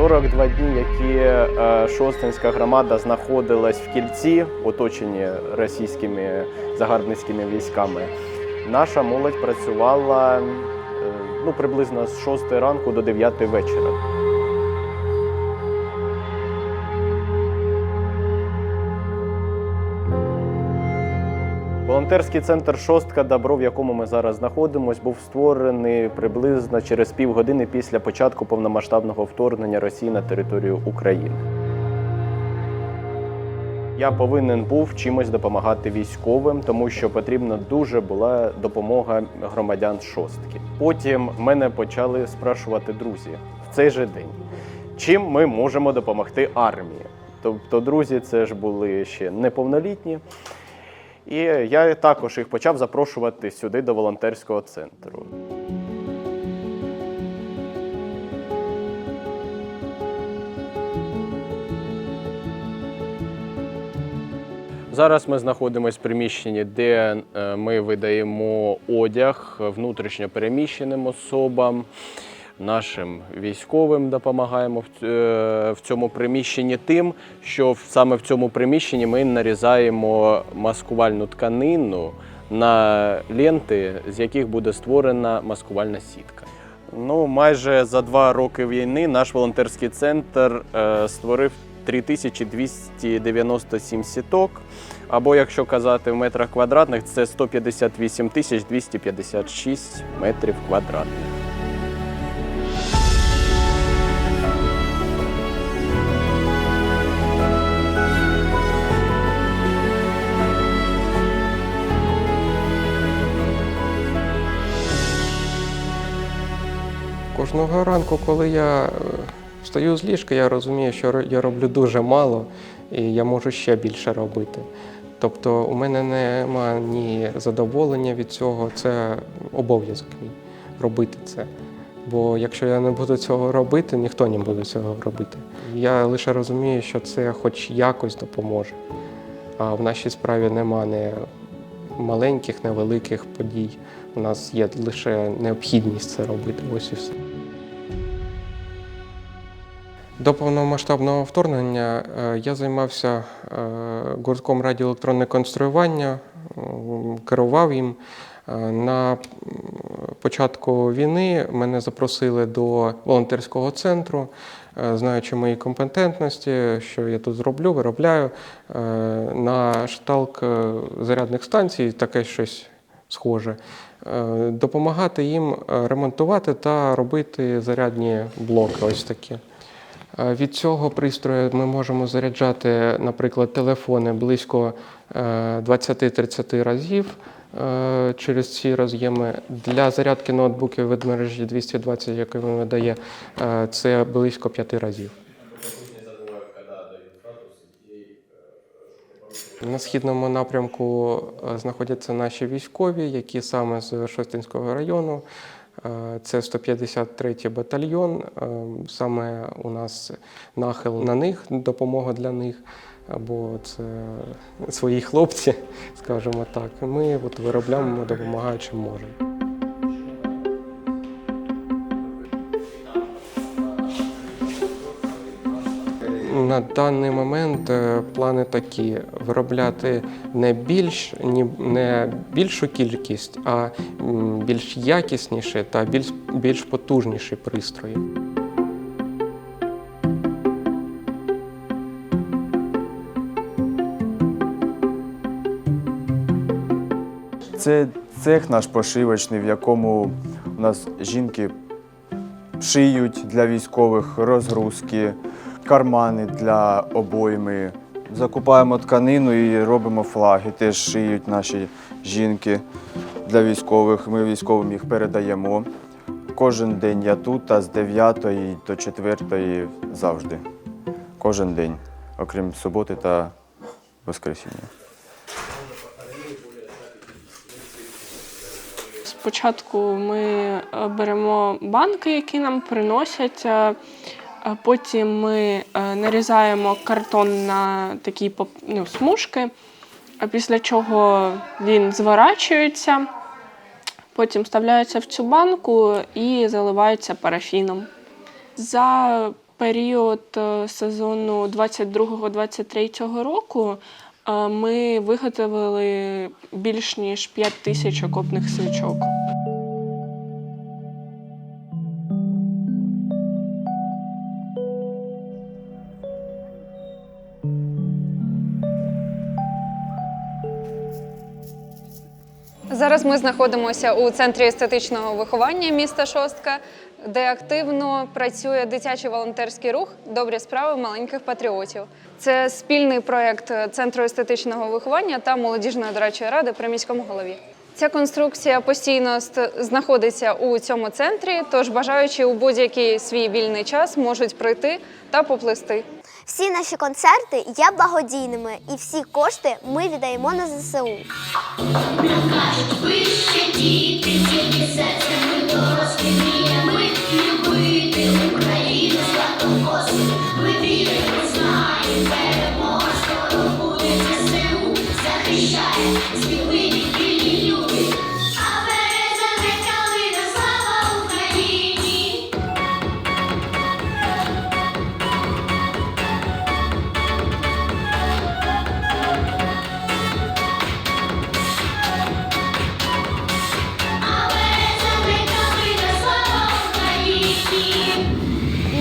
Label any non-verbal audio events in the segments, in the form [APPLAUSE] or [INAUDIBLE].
42 дні, які е, Шостинська громада знаходилась в кільці, оточені російськими загарбницькими військами, наша молодь працювала е, ну, приблизно з 6 ранку до 9 вечора. Волонтерський центр Шостка Добро, в якому ми зараз знаходимося, був створений приблизно через півгодини після початку повномасштабного вторгнення Росії на територію України. Я повинен був чимось допомагати військовим, тому що потрібна дуже була допомога громадян шостки. Потім мене почали спрашувати друзі в цей же день, чим ми можемо допомогти армії. Тобто, друзі, це ж були ще неповнолітні. І я також їх почав запрошувати сюди до волонтерського центру. Зараз ми знаходимося в приміщенні, де е, ми видаємо одяг внутрішньо переміщеним особам, нашим військовим допомагаємо е, в цьому приміщенні тим, що саме в цьому приміщенні ми нарізаємо маскувальну тканину на ленти, з яких буде створена маскувальна сітка. Ну, майже за два роки війни наш волонтерський центр е, створив 3297 сіток. Або, якщо казати в метрах квадратних, це 158 тисяч 256 метрів квадратних. Кожного ранку, коли я е, встаю з ліжка, я розумію, що я роблю дуже мало і я можу ще більше робити. Тобто у мене немає ні задоволення від цього, це обов'язок мій робити це. Бо якщо я не буду цього робити, ніхто не буде цього робити. Я лише розумію, що це хоч якось допоможе. А в нашій справі нема не маленьких, невеликих подій. У нас є лише необхідність це робити. Ось і все. До повномасштабного вторгнення е, я займався е, гуртком радіоелектронне конструювання, керував їм. Е, На початку війни мене запросили до волонтерського центру, знаючи мої компетентності, що я тут зроблю, виробляю на шталк зарядних станцій, таке щось схоже. Допомагати їм ремонтувати та робити зарядні блоки. Ось такі. Е, Від цього пристрою ми можемо заряджати, наприклад, телефони близько е, 20-30 разів е, через ці роз'єми. Для зарядки ноутбуків від мережі 220, яку він видає, е, це близько 5 разів. На східному напрямку е, знаходяться наші військові, які саме з Шостинського району. Е, Це 153-й батальйон. Е, Саме у нас нахил на них, допомога для них. Або це свої хлопці, скажімо так. Ми от виробляємо, допомагаючи можемо. На даний момент е, плани такі: виробляти не більш не більшу кількість, а більш якісніші та більш, більш потужніші пристрої. Це цех наш пошивочний, в якому у нас жінки шиють для військових розгрузки, кармани для обойми. Закупаємо тканину і робимо флаги. Теж шиють наші жінки для військових. Ми військовим їх передаємо. Кожен день я тут, а з 9 до 4 завжди. Кожен день, окрім суботи та воскресіння. Спочатку ми е, беремо банки, які нам приносять. Потім ми е, нарізаємо картон на такі ну, смужки, а після чого він зворачується, потім вставляється в цю банку і заливається парафіном. За період е, сезону 22-23 року е, ми виготовили більш ніж 5 тисяч окопних свічок. Зараз ми знаходимося у центрі естетичного виховання міста Шостка, де активно працює дитячий волонтерський рух Добрі справи маленьких патріотів. Це спільний проєкт Центру естетичного виховання та молодіжної дорадчої ради при міському голові. Ця конструкція постійно знаходиться у цьому центрі, тож бажаючи у будь-який свій вільний час можуть прийти та поплисти. Всі наші концерти є благодійними, і всі кошти ми віддаємо на ЗСУ. А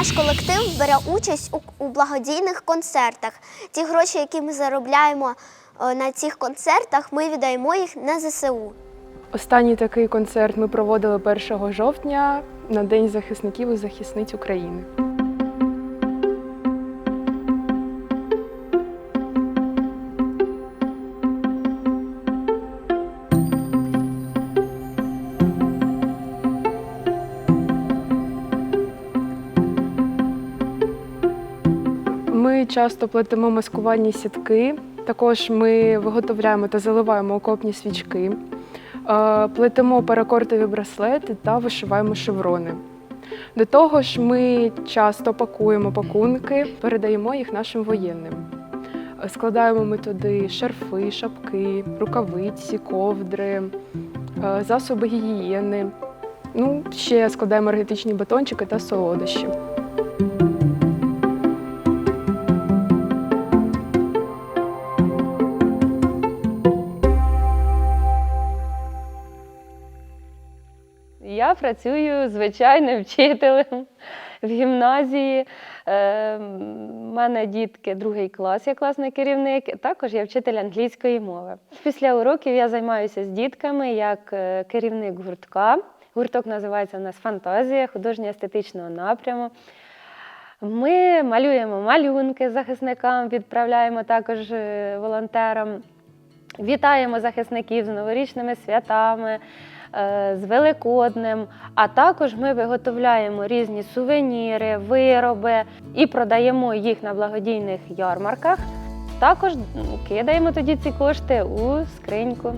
Наш колектив бере участь у, благодійних концертах. Ті гроші, які ми заробляємо е, на цих концертах, ми віддаємо їх на ЗСУ. Останній такий концерт ми проводили 1 жовтня на День захисників і захисниць України. Часто плетемо маскувальні сітки. Також ми виготовляємо та заливаємо окопні свічки. Е, плетемо паракортові браслети та вишиваємо шеврони. До того ж, ми часто пакуємо пакунки, передаємо їх нашим воєнним. Е, Складаємо ми туди шарфи, шапки, рукавиці, ковдри, е, засоби гігієни. Ну, ще складаємо енергетичні батончики та солодощі. Працюю звичайним вчителем в гімназії. Е, У мене дітки другий клас, я класний керівник. Також я вчитель англійської мови. Після уроків я займаюся з дітками як е, керівник гуртка. Гурток називається у нас Фантазія художньо-естетичного напряму. Ми малюємо малюнки захисникам, відправляємо також е, волонтерам. Вітаємо захисників з новорічними святами, е, з Великоднем. А також ми виготовляємо різні сувеніри, вироби і продаємо їх на благодійних ярмарках. Також кидаємо тоді ці кошти у скриньку.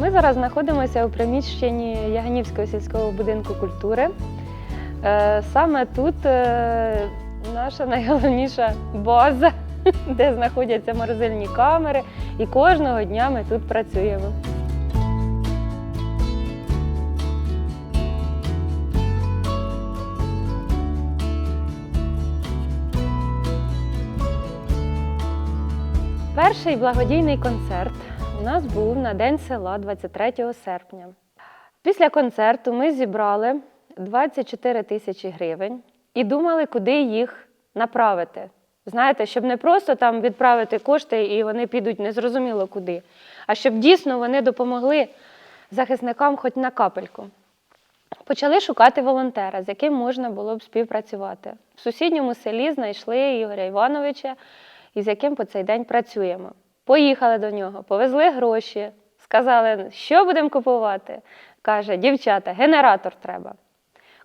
Ми зараз знаходимося у приміщенні Яганівського сільського будинку культури. Е, Саме тут е, наша [LAUGHS] найголовніша база, [LAUGHS] де знаходяться морозильні камери, і кожного дня ми тут працюємо. Перший благодійний концерт у нас був на День села 23 серпня. Після концерту ми зібрали 24 тисячі гривень і думали, куди їх направити. Знаєте, щоб не просто там відправити кошти і вони підуть незрозуміло куди, а щоб дійсно вони допомогли захисникам хоч на капельку. Почали шукати волонтера, з яким можна було б співпрацювати. В сусідньому селі знайшли Ігоря Івановича, із яким по цей день працюємо. Поїхали до нього, повезли гроші, сказали, що будемо купувати. Каже, дівчата, генератор треба.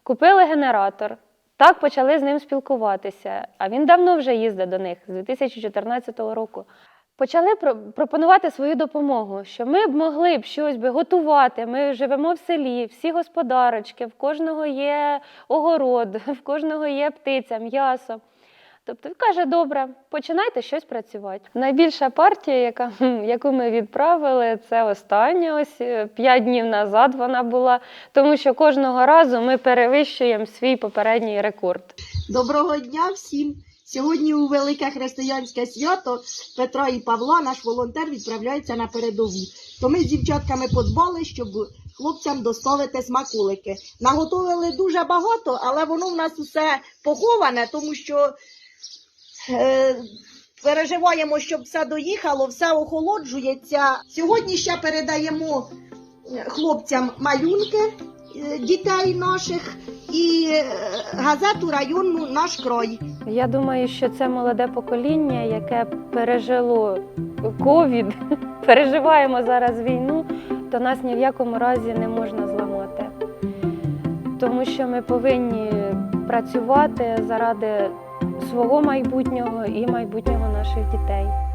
Купили генератор, так почали з ним спілкуватися. А він давно вже їздить до них з 2014 року. Почали про- пропонувати свою допомогу, що ми б могли б щось би готувати. Ми живемо в селі, всі господарочки, в кожного є огород, [LAUGHS] в кожного є птиця, м'ясо. Тобто він каже, добре, починайте щось працювати. Найбільша партія, яка, [LAUGHS] яку ми відправили, це остання, ось е, п'ять днів назад вона була, тому що кожного разу ми перевищуємо свій попередній рекорд. Доброго дня всім! Сьогодні у велике християнське свято Петра і Павла, наш волонтер, відправляється на передову. То ми з дівчатками подбали, щоб хлопцям доставити смаколики. Наготовили дуже багато, але воно в нас усе поховане, тому що переживаємо, щоб все доїхало, все охолоджується. Сьогодні ще передаємо е, хлопцям малюнки е, дітей наших і е, газету районну наш край. Я думаю, що це молоде покоління, яке пережило ковід, [LAUGHS] переживаємо зараз війну, то нас ні в якому разі не можна зламати. Тому що ми повинні працювати заради свого майбутнього і майбутнього наших дітей.